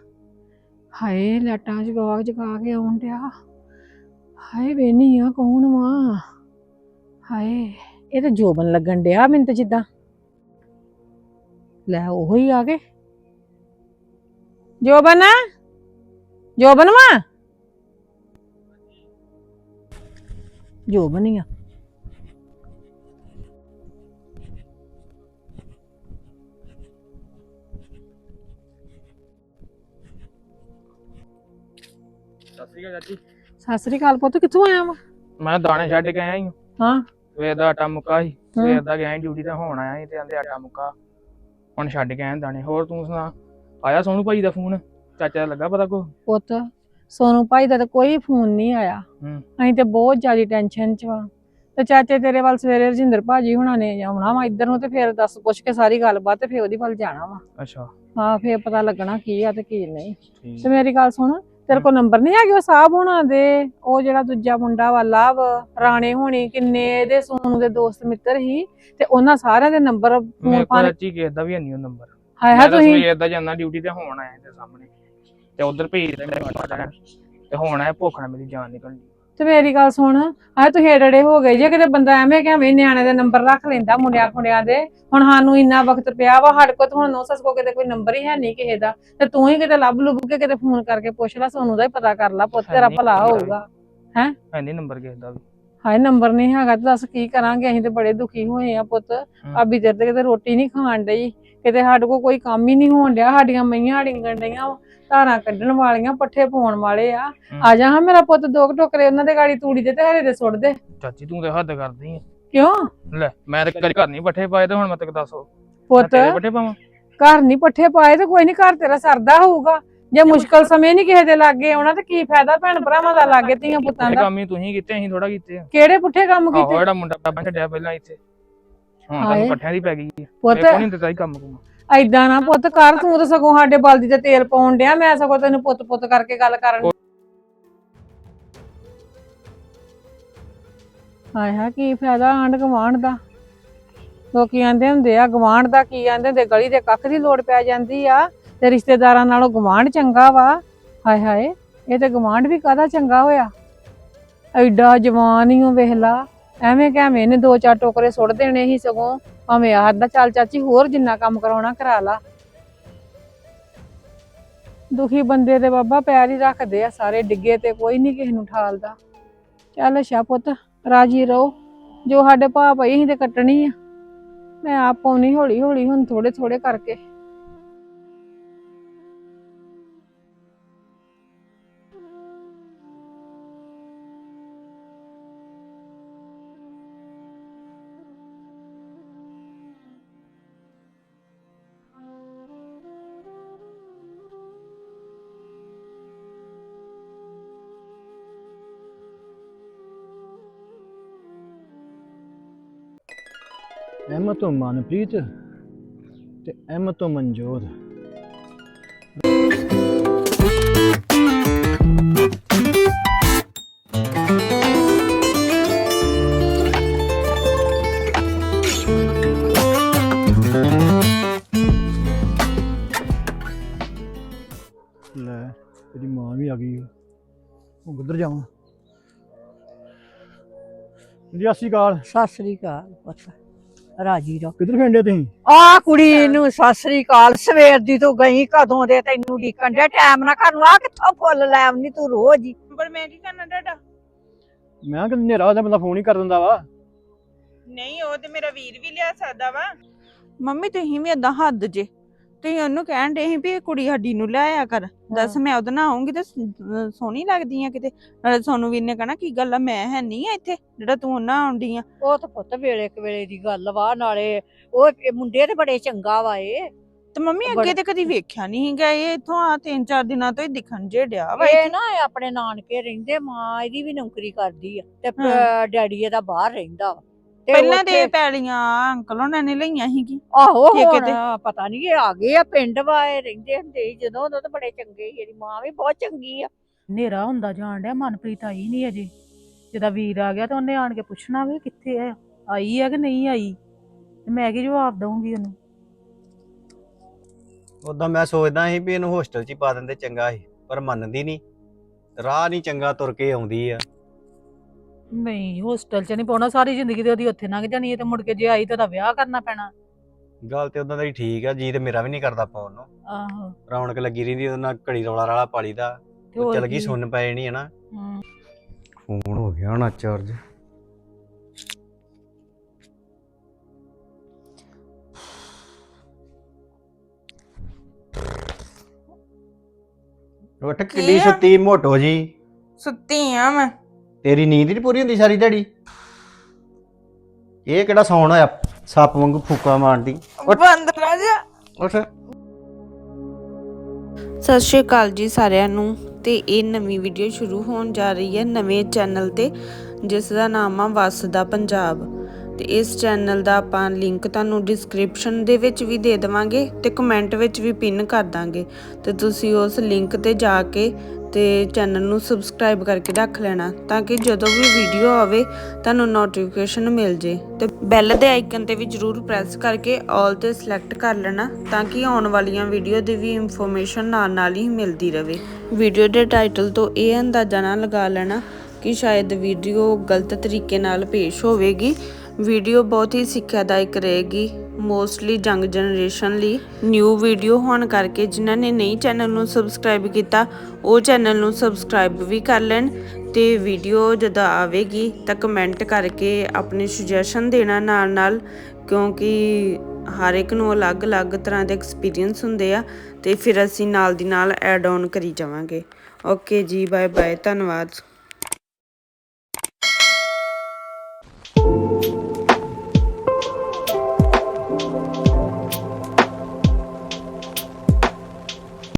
ਹਾਏ, ਲਾਟਾਂ ਜਗਾ ਜਗਾ ਕੇ ਆਉਣ ਡਿਆ। ਹਾਏ ਵੇਨੀ ਆ ਕੌਣ ਵਾਂ? ਹਾਏ ਇਹ ਤਾਂ ਜੋਬਨ ਲੱਗਣ ਡਿਆ ਮੈਨੂੰ ਤਾਂ ਜਿੱਦਾਂ। ਲੈ ਉਹੋ ਹੀ ਆ ਗਏ। ਜੋਬਨ ਜੋਬਨ ਵਾ। ਜੋਬਨ ਹੀ ਆ। ਸਤਿ ਸ਼੍ਰੀ ਅਕਾਲ ਚਾਚੀ। ਸਤਿ ਸ੍ਰੀ ਅਕਾਲ ਪੁੱਤ ਕਿੱਥੋਂ ਆਇਆ ਵਾ? ਮੈਂ ਦਾਣੇ ਛੱਡ ਕੇ ਆਇਆ ਹੀ ਹਾਂ। ਸਵੇਰ ਦਾ ਆਟਾ ਮੁੱਕਾ ਸੀ। ਸਵੇਰ ਦਾ ਗਿਆ ਡਿਊਟੀ ਤੇ ਹੁਣ ਆਇਆ ਸੀ ਤੇ ਆਂਦੇ ਆਟਾ ਮੁੱਕਾ। ਹੁਣ ਛੱਡ ਕੇ ਆਇਆ ਦਾਣੇ ਹੋਰ ਤੂੰ ਸੁਣਾ ਆਇਆ ਸੋਨੂ ਭਾਈ ਦਾ ਫੋਨ? ਚਾਚਾ ਦਾ ਲੱਗਾ ਪਤਾ ਕੋ ਪੁੱਤ ਸੋਨੂੰ ਭਾਈ ਦਾ ਤਾਂ ਕੋਈ ਫੋਨ ਨਹੀਂ ਆਇਆ। ਅਸੀਂ ਤੇ ਬਹੁਤ ਜ਼ਿਆਦਾ ਟੈਨਸ਼ਨ ਚ ਵਾਂ। ਤੇ ਚਾਚੇ ਤੇਰੇ ਵੱਲ ਸਵੇਰੇ ਰਜਿੰਦਰ ਭਾਜੀ ਹੁਣਾਂ ਨੇ ਆਉਣਾ ਵਾ ਇੱਧਰ ਨੂੰ ਤੇ ਫਿਰ ਦੱਸ ਪੁੱਛ ਕੇ ਸਾਰੀ ਗੱਲਬਾਤ ਤੇ ਫਿਰ ਉਹਦੀ ਵੱਲ ਜਾਣਾ ਵਾ। ਅੱਛਾ। ਹਾਂ ਫਿਰ ਪਤਾ ਲੱਗਣਾ ਕੀ ਆ ਤੇ ਕੀ ਨਹੀਂ। ਤੇ ਮੇਰੀ ਗੱਲ ਸੁਣ ਤੇਰੇ ਕੋਲ ਨੰਬਰ ਨਹੀਂ ਹੈਗੇ ਉਹ ਸਾਹਿਬ ਹੋਣਾ ਦੇ? ਉਹ ਜਿਹੜਾ ਦੂਜਾ ਮੁੰਡਾ ਵਾ ਲਵ ਰਾਣੇ ਹੋਣੀ ਕਿੰਨੇ ਇਹਦੇ ਸੋਨੂ ਦੇ ਦੋਸਤ ਮਿੱਤਰ ਸੀ ਤੇ ਉਹਨਾਂ ਸਾਰਿਆਂ ਦੇ ਨੰਬਰ ਮੇਰੇ ਫੋਨ ਕੋਲ ਪਾਣੇ ਚਾਚੀ ਕਿਸੇ ਦਾ ਵੀ ਨਹੀਂ ਉਹ ਨੰਬਰ। ਹਾਏ ਹਾਏ ਤੁਸੀਂ। ਸਵੇਰ ਦਾ ਜਾਂਦਾ ਡਿਊਟੀ ਤੇ ਹੁਣ ਆਇਆ ਤੇ ਸਾਹਮਣੇ। ਤੇ ਉਧਰ ਭੇਜ ਦੇ ਤੇ ਹੁਣ ਆਇਆ ਭੁੱਖ ਮੇਰੀ ਜਾਨ ਨਿਕਲ ਗਈ ਤੇ ਮੇਰੀ ਗੱਲ ਸੁਣ ਹਾਏ ਤੂੰ ਹੇੜੜੇ ਹੋ ਗਏ। ਜੇ ਕਿਤੇ ਬੰਦਾ ਐਵੇਂ ਕਿਵੇਂ ਨਿਆਣੇ ਦੇ ਨੰਬਰ ਰੱਖ ਲੈਂਦਾ ਮੁੰਡਿਆਂ ਖੁੰਡਿਆਂ ਦੇ ਹੁਣ ਸਾਨੂੰ ਇੰਨਾ ਵਕਤ ਪਿਆ ਵਾ ਸਾਡੇ ਕੋਲ ਤਾਂ ਹੁਣ ਨੋ ਸੱਸ ਕੋ ਕਿਤੇ ਕੋਈ ਨੰਬਰ ਹੀ ਹੈ ਨਹੀਂ ਕਿਸੇ ਦਾ। ਤੇ ਤੂੰ ਹੀ ਕਿਤੇ ਲੱਭ ਲੁੱਭ ਕੇ ਕਿਤੇ ਫੋਨ ਕਰਕੇ ਪੁੱਛ ਲੈ ਸੋਨੂੰ ਦਾ ਹੀ ਪਤਾ ਕਰ ਲੈ ਪੁੱਤ ਤੇਰਾ ਹੈ ਭਲਾ। ਹੋਊਗਾ। ਹੈ? ਨਹੀਂ ਨੰਬਰ ਕਿਸੇ ਦਾ ਵੀ। ਹਾਏ ਨੰਬਰ ਨਹੀਂ ਹੈਗਾ ਤੇ ਦੱਸ ਕੀ ਕਰਾਂਗੇ ਅਸੀਂ ਤੇ ਬੜੇ ਦੁਖੀ ਹੋਏ ਆ ਪੁੱਤ। ਭਾਬੀ ਤੇਰੇ ਤੇ ਕਿਤੇ ਰੋਟੀ ਨਹੀਂ ਖਾਣ ਡਈ ਕਿਤੇ ਸਾਡੇ ਕੋਲ ਕੋਈ ਕੰਮ ਹੀ ਨਹੀਂ ਹੋਣ ਡਿਆ ਸਾਡੀਆਂ ਮਈਆਂ ਡਿੰਗਣ ਡਈਆਂ ਧਾਰਾਂ ਕੱਢਣ ਵਾਲੀਆਂ ਪੱਠੇ ਪਾਉਣ ਵਾਲੇ ਆ। ਆ ਜਾ ਹਾਂ ਮੇਰਾ ਪੁੱਤ ਦੋ ਕੁ ਟੋਕਰੇ ਉਹਨਾਂ ਦੇ ਗਾੜੀ ਤੂੜੀ ਦੇ ਤੇ ਹਰੇ ਦੇ ਸੁੱਟ ਦੇ। ਚਾਚੀ ਤੂੰ ਤੇ ਹੱਦ ਕਰਦੀ ਆ। ਕਿਉਂ? ਲੈ ਮੈਂ ਤੇ ਕਦੇ ਘਰ ਨਹੀਂ ਪੱਠੇ ਪਾਏ ਤੇ ਹੁਣ ਮੈਂ ਤੈਨੂੰ ਦੱਸੋ। ਪੁੱਤ ਪੱਠੇ ਪਾਵਾਂ? ਘਰ ਨਹੀਂ ਪੱਠੇ ਪਾਏ ਤੇ ਕੋਈ ਨਹੀਂ ਘਰ ਤੇਰਾ ਸਰਦਾ ਹੋਊਗਾ। ਜੇ ਮੁਸ਼ਕਲ ਸਮੇਂ ਨਹੀਂ ਕਿਸੇ ਦੇ ਲਾਗੇ ਆਉਣਾ ਤੇ ਕੀ ਫਾਇਦਾ ਭੈਣ ਭਰਾਵਾਂ ਦਾ ਲਾਗੇ ਧੀਆਂ ਪੁੱਤਾਂ ਇਹ ਦਾ? ਕੰਮ ਹੀ ਤੁਸੀਂ ਕੀਤੇ ਅਸੀਂ ਥੋੜਾ ਕੀਤੇ ਆ। ਕਿਹੜੇ ਪੁੱਠੇ ਕੰਮ ਆਹੋ ਕੀਤੇ? ਜਿਹੜਾ ਮੁੰਡਾ ਬਾਬਾ ਛੱਡਿਆ ਪਹਿਲਾਂ ਇੱਥੇ। ਹੁਣ ਹਾਏ। ਤੁਹਾਨੂੰ ਪੱਠਿਆਂ ਦੀ ਪੈ ਗਈ ਹੈ ਪੁੱਤ। ਨਹੀਂ ਦਿੱਤਾ ਹੀ ਕੰਮ ਕੁਮ। ਐਦਾਂ ਨਾ ਪੁੱਤ ਕਰ, ਤੂੰ ਤਾਂ ਸਗੋਂ ਸਾਡੇ ਬਲਦੀ ਤੇ ਤੇਲ ਪਾਉਣ ਡਿਆ, ਮੈਂ ਸਗੋਂ ਤੈਨੂੰ ਪੁੱਤ ਪੁੱਤ ਕਰਕੇ ਗੱਲ ਕਰਨ ਹਾਏ ਹਾਏ, ਕੀ ਫਾਇਦਾ ਆਂਢ ਗਵਾਂਢ ਦਾ? ਲੋਕੀ ਆਂਦੇ ਹੁੰਦੇ ਆ ਗਵਾਂਢ ਦਾ ਕੀ ਆਂਦੇ ਹੁੰਦੇ, ਗਲੀ ਦੇ ਕੱਖ ਦੀ ਲੋੜ ਪੈ ਜਾਂਦੀ ਆ, ਤੇ ਰਿਸ਼ਤੇਦਾਰਾਂ ਨਾਲੋਂ ਗੁਆਂਢ ਚੰਗਾ ਵਾ। ਹਾਏ ਹਾਏ, ਇਹ ਤੇ ਗੁਆਂਢ ਵੀ ਕਾਹਦਾ ਚੰਗਾ ਹੋਇਆ? ਐਡਾ ਜਵਾਨ ਹੀ ਉਹ ਵੇਖਲਾ ਐਵੇਂ ਕਿਵੇਂ ਨੇ ਦੋ ਚਾਰ ਟੋਕਰੇ ਸੁੱਟ ਦੇਣੇ ਸੀ ਸਗੋਂ। ਭਾਵੇਂ ਆਹ ਦਾ ਚੱਲ ਚਾਚੀ, ਹੋਰ ਜਿੰਨਾ ਕੰਮ ਕਰਾਉਣਾ ਕਰਾ ਲਾ। ਦੁਖੀ ਬੰਦੇ ਦੇ ਬਾਬਾ ਪੈਰ ਹੀ ਰੱਖਦੇ ਆ ਸਾਰੇ, ਡਿੱਗੇ ਤੇ ਕੋਈ ਨਹੀਂ ਕਿਸੇ ਨੂੰ ਠਾਲਦਾ। ਚੱਲ ਅੱਛਾ ਪੁੱਤ, ਰਾਜੀ ਰਹੋ। ਜੋ ਸਾਡੇ ਭਾ ਪਈ ਅਸੀਂ ਤੇ ਕੱਟਣੀ ਆ। ਮੈਂ ਆਪ ਪਾਉਣੀ ਹੌਲੀ ਹੌਲੀ ਹੁਣ ਥੋੜੇ ਥੋੜੇ ਕਰਕੇ। ਐਮ ਤੋਂ ਮਨਪ੍ਰੀਤ ਤੇ ਐਮ ਤੋਂ ਮਨਜੋਤ। ਲੈ ਇਹਦੀ ਮਾਂ ਵੀ ਆ ਗਈ ਉਹ ਕਿੱਧਰ ਜਾਵਾਂ? ਜੀ, ਸਤਿ ਸ਼੍ਰੀ ਅਕਾਲ। ਸਤਿ ਸ੍ਰੀ ਅਕਾਲ ਪੁੱਤ। ਰਾਜੀ ਰਹੋ। ਕਿੱਧਰ ਫੇਂਡੇ ਤੁਸੀਂ? ਆ ਕੁੜੀ ਨੂੰ ਸਤਿ ਸ੍ਰੀ ਅਕਾਲ ਸਵੇਰ ਦੀ ਤੂੰ ਗਈ ਕਦੋਂ ਦੇ ਤੈਨੂੰ ਢੀਕਣ ਦੇ ਟਾਈਮ ਨਾ ਕਰਨ ਆ ਕਿੱਥੋਂ ਫੁੱਲ ਲੈ ਆਉਣੀ ਤੂੰ ਰੋਜ਼ ਹੀ। ਪਰ ਮੈਂ ਕੀ ਕਰਨਾ ਤੁਹਾਡਾ? ਮੈਂ ਕਿ ਹਨੇਰਾ ਹੋ ਜਾਂਦਾ ਬੰਦਾ ਫੋਨ ਹੀ ਕਰ ਦਿੰਦਾ ਵਾ। ਨਹੀਂ ਉਹ ਤੇ ਮੇਰਾ ਵੀਰ ਵੀ ਲਿਆ ਸਕਦਾ ਵਾ। ਮੰਮੀ ਤੁਸੀਂ ਵੀ ਏਦਾਂ ਹੱਦ ਜੇ। ਤੁਸੀਂ ਉਹਨੂੰ ਕਹਿਣ ਦੇ ਸੀ ਵੀ ਇਹ ਕੁੜੀ ਸਾਡੀ ਨੂੰ ਲਿਆਇਆ ਕਰ। ਦੱਸ ਮੈਂ ਉਹਦੇ ਨਾਲ ਆਉਂਗੀ ਤੇ ਸ- ਸੋਹਣੀ ਲੱਗਦੀ ਆ ਕਿਤੇ। ਨਾਲੇ ਸੋਨੂੰ ਵੀਰ ਨੇ ਕਹਣਾ ਕੀ ਗੱਲ ਆ ਮੈਂ ਹੈ ਨਹੀਂ ਆ ਇੱਥੇ ਜਿਹੜਾ ਤੂੰ ਉਹਨਾਂ ਆਉਂਦੀ ਆ। ਉਹ ਤਾਂ ਪੁੱਤ ਵੇਲੇ ਕੁ ਵੇਲੇ ਦੀ ਗੱਲ ਵਾ ਨਾਲੇ ਉਹ ਇਹ ਮੁੰਡੇ ਤੇ ਬੜੇ ਚੰਗਾ ਵਾ ਇਹ। ਤੇ ਮੰਮੀ ਅੱਗੇ ਬੜਾ- ਤੇ ਕਦੀ ਵੇਖਿਆ ਨਹੀਂ ਹੈਗਾ ਇਹ ਇਥੋਂ ਆ ਤਿੰਨ ਚਾਰ ਦਿਨਾਂ ਤੋਂ ਹੀ ਦਿਖਣ ਜੇ ਡਿਆ ਵਾ ਇਹ। ਨਾ ਇਹ ਆਪਣੇ ਨਾਨਕੇ ਰਹਿੰਦੇ ਮਾਂ ਇਹਦੀ ਵੀ ਨੌਕਰੀ ਕਰਦੀ ਆ ਤੇ ਪ- ਹਾਂ। ਡੈਡੀ ਇਹਦਾ ਬਾਹਰ ਰਹਿੰਦਾ ਵਾ। ਤੇ ਪਹਿਲਾਂ ਤੇ ਉੱਥੇ- ਪੈਲੀਆਂ ਅੰਕਲ ਉਹਨਾਂ ਨੇ ਲਈਆਂ ਸੀਗੀ ਆਹੋ ਠੇਕੇ ਹੁਣ ਤੇ। ਪਤਾ ਨਹੀਂ ਇਹ ਆ ਗਏ ਆ ਪਿੰਡ ਵਾ ਇਹ ਰਹਿੰਦੇ ਹੁੰਦੇ ਸੀ ਜਦੋਂ ਉਦੋਂ ਤਾਂ ਬੜੇ ਚੰਗੇ ਸੀ ਇਹਦੀ ਮਾਂ ਵੀ ਬਹੁਤ ਚੰਗੀ ਆ। ਹਨੇਰਾ ਹੁੰਦਾ ਜਾਣ ਡਿਆ ਮਨਪ੍ਰੀਤ ਆਈ ਨਹੀਂ ਅਜੇ। ਜਦੋਂ ਵੀਰ ਆ ਗਿਆ ਤਾਂ ਉਹਨੇ ਆਣ ਕੇ ਪੁੱਛਣਾ ਵੀ ਕਿੱਥੇ ਆ ਆਈ ਆ ਕਿ ਨਹੀਂ ਆਈ? ਤੇ ਮੈਂ ਕੀ ਜਵਾਬ ਦਵਾਂਗੀ ਉਹਨੂੰ? ਉਦਾਂ ਮੈਂ ਸੋਚਦਾ ਸੀ ਵੀ ਇਹਨੂੰ ਹੋਸਟਲ 'ਚ ਹੀ ਪਾ ਦਿੰਦੇ ਚੰਗਾ ਸੀ ਪਰ ਮੰਨਦੀ ਨਹੀਂ ਰਾਹ ਨਹੀਂ ਚੰਗਾ ਤੁਰ ਕੇ ਆਉਂਦੀ ਆ। ਨਹੀਂ ਹੋਸਟਲ 'ਚ ਨਹੀਂ ਪਾਉਣਾ ਸਾਰੀ ਜ਼ਿੰਦਗੀ ਤੇ ਉਹਦੀ ਉੱਥੇ ਲੰਘ ਜਾਣੀ ਹੈ ਤੇ ਮੁੜ ਕੇ ਜੇ ਆਈ ਤਾਂ ਉਹਦਾ ਵਿਆਹ ਕਰਨਾ ਪੈਣਾ। ਗੱਲ ਤੇ ਉਦਾਂ ਦੀ ਠੀਕ ਆ ਜੀ ਤੇ ਮੇਰਾ ਵੀ ਨਹੀਂ ਕਰਦਾ ਪਾਉਣ ਨੂੰ ਆਹੋ। ਰੌਣਕ ਲੱਗੀ ਰਹਿੰਦੀ ਉਹਦੇ ਨਾਲ ਘੜੀ ਰੌਲਾ ਰਾਲਾ ਪਾਲੀ ਦਾ ਤੇ ਉਹ ਹੋਰ ਚਲ ਗਈ ਕੀ? ਸੁਣ ਪੈ ਜਾਣੀ ਹੈ ਨਾ। ਹਮ। ਫੋਨ ਹੋ ਗਿਆ ਹੋਣਾ ਚਾਰਜ ਉੱਠ ਕਿੱਡੀ ਆ? ਸੁੱਤੀ ਮੋਟੋ ਜੀ। ਸੁੱਤੀ ਆ ਮੈਂ। ਤੇਰੀ ਨੀਂਦ ਨਹੀਂ ਪੂਰੀ ਹੁੰਦੀ ਸਾਰੀ ਦਿਹਾੜੀ? ਇਹ ਕਿਹੜਾ ਸੌਣ ਹੋਇਆ ਸੱਪ ਵਾਂਗੂ ਫੂਕਾ ਮਾਰਦੀ ਉੱਠ। ਬੰਦ ਰਾਜਾ ਉੱਠ। ਸਤਿ ਸ਼੍ਰੀ ਅਕਾਲ ਜੀ ਸਾਰਿਆਂ ਨੂੰ ਤੇ ਇਹ ਨਵੀਂ ਵੀਡੀਓ ਸ਼ੁਰੂ ਹੋਣ ਜਾ ਰਹੀ ਹੈ ਨਵੇਂ ਚੈਨਲ ਤੇ ਜਿਸ ਦਾ ਨਾਮ ਆ ਵਸਦਾ ਪੰਜਾਬ। ਤੇ ਇਸ ਚੈਨਲ ਦਾ ਆਪਾਂ ਲਿੰਕ ਤੁਹਾਨੂੰ ਡਿਸਕ੍ਰਿਪਸ਼ਨ ਦੇ ਵਿੱਚ ਵੀ ਦੇ ਦੇਵਾਂਗੇ ਤੇ ਕਮੈਂਟ ਵਿੱਚ ਵੀ ਪਿਨ ਕਰ ਦਾਂਗੇ। ਤੇ ਤੁਸੀਂ ਉਸ ਲਿੰਕ ਤੇ ਜਾ ਕੇ ਤੇ ਚੈਨਲ ਨੂੰ ਸਬਸਕ੍ਰਾਈਬ ਕਰਕੇ ਰੱਖ ਲੈਣਾ ਤਾਂ ਕਿ ਜਦੋਂ ਵੀ ਵੀਡੀਓ ਆਵੇ ਤੁਹਾਨੂੰ ਨੋਟੀਫਿਕੇਸ਼ਨ ਮਿਲ ਜੇ। ਤੇ ਬੈਲ ਦੇ ਆਈਕਨ ਤੇ ਵੀ ਜਰੂਰ ਪ੍ਰੈਸ ਕਰਕੇ ਆਲ ਤੇ ਸਿਲੈਕਟ ਕਰ ਲੈਣਾ ਤਾਂ ਕਿ ਆਉਣ ਵਾਲੀਆਂ ਵੀਡੀਓ ਦੀ ਵੀ ਇਨਫੋਰਮੇਸ਼ਨ ਨਾਲ ਨਾਲ ਹੀ ਮਿਲਦੀ ਰਹੇ। ਵੀਡੀਓ ਦੇ ਟਾਈਟਲ ਤੋਂ ਇਹ ਅੰਦਾਜ਼ਾ ਨਾ ਲਗਾ ਲੈਣਾ ਕਿ ਸ਼ਾਇਦ ਵੀਡੀਓ ਗਲਤ ਤਰੀਕੇ ਨਾਲ ਪੇਸ਼ ਹੋਵੇਗੀ। ਵੀਡੀਓ ਬਹੁਤ ਹੀ ਸਿੱਖਿਆਦਾਇਕ ਰਹੇਗੀ। ਮੋਸਟਲੀ ਯੰਗ ਜਨਰੇਸ਼ਨ ਲਈ ਨਿਊ ਵੀਡੀਓ ਹੋਣ ਕਰਕੇ ਜਿਨ੍ਹਾਂ ਨੇ ਨਹੀਂ ਚੈਨਲ ਨੂੰ ਸਬਸਕ੍ਰਾਈਬ ਕੀਤਾ, ਉਹ ਚੈਨਲ ਨੂੰ ਸਬਸਕ੍ਰਾਈਬ ਵੀ ਕਰ ਲੈਣ ਤੇ ਵੀਡੀਓ ਜਦੋਂ ਆਵੇਗੀ ਤਾਂ ਕਮੈਂਟ ਕਰਕੇ ਆਪਣੇ ਸੁਜੈਸ਼ਨ ਦੇਣਾ ਨਾਲ ਨਾਲ ਕਿਉਂਕਿ ਹਰ ਇੱਕ ਨੂੰ ਅਲੱਗ-ਅਲੱਗ ਤਰ੍ਹਾਂ ਦੇ ਐਕਸਪੀਰੀਅੰਸ ਹੁੰਦੇ ਆ ਤੇ ਫਿਰ ਅਸੀਂ ਨਾਲ ਦੀ ਨਾਲ ਐਡ ਆਨ ਕਰੀ ਜਾਵਾਂਗੇ। ਓਕੇ ਜੀ ਬਾਏ ਬਾਏ ਧੰਨਵਾਦ।